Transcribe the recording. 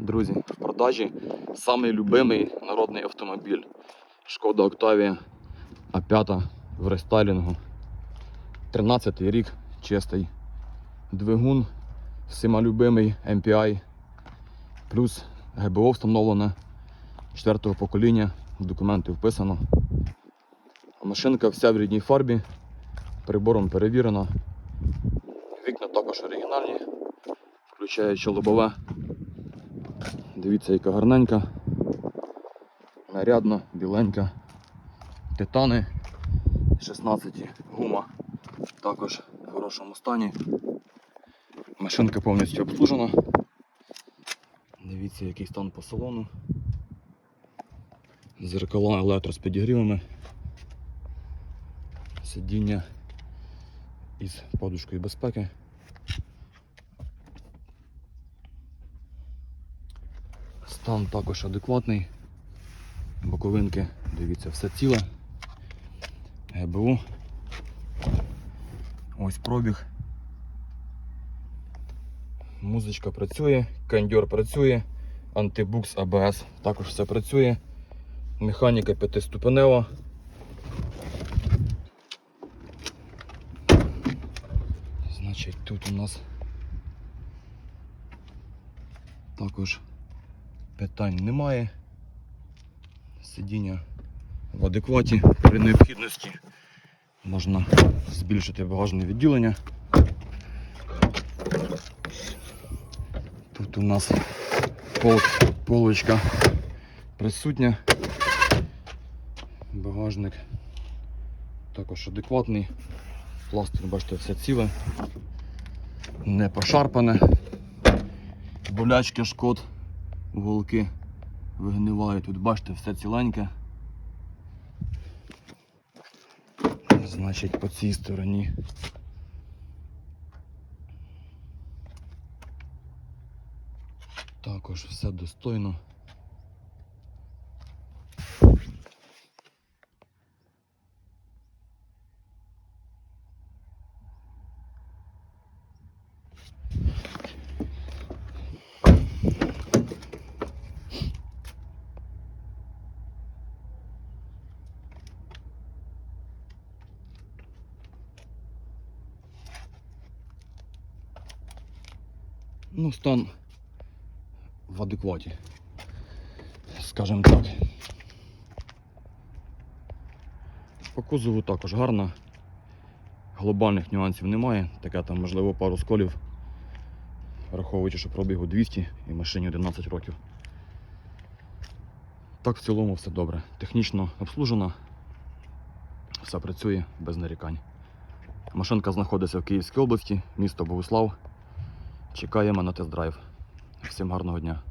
Друзі, в продажі самий любимий народний автомобіль. Шкода Октавія А5 в рестайлінгу. 13 рік, чистий. Двигун, всіма любимий MPI. Плюс ГБО встановлене 4 покоління, документи вписано. Машинка вся в рідній фарбі, прибором перевірена. Вікна також оригінальні, включаючи лобове. Дивіться, яка гарненька, нарядна, біленька. Титани 16 гума. Також в хорошому стані. Машинка повністю обслужена. Дивіться, який стан по салону. Зеркала електро з підігрівами. Сидіння із подушкою безпеки. Стан також адекватний. Боковинки, дивіться, все ціле. ГБУ. Ось пробіг. Музичка працює, кондьор працює, антибукс АБС також все працює. Механіка п'ятиступенева. Значить, тут у нас також питань немає. Сидіння в адекваті при необхідності можна збільшити багажне відділення. Тут у нас пол, полочка присутня. Багажник також адекватний. Пластик, бачите, все ціле, не пошарпане. Болячки шкод, уголки вигнивають. Тут бачите, все ціленьке. Значить, по цій стороні. Також все достойно. Ну, стан в адекваті. Скажімо так. По кузову також гарно. Глобальних нюансів немає. Таке там, можливо, пару сколів. Враховуючи, що пробігу 200 і машині 11 років. Так в цілому все добре. Технічно обслужено. Все працює без нарікань. Машинка знаходиться в Київській області, місто Богуслав. Чекаємо на тест-драйв. Всім гарного дня.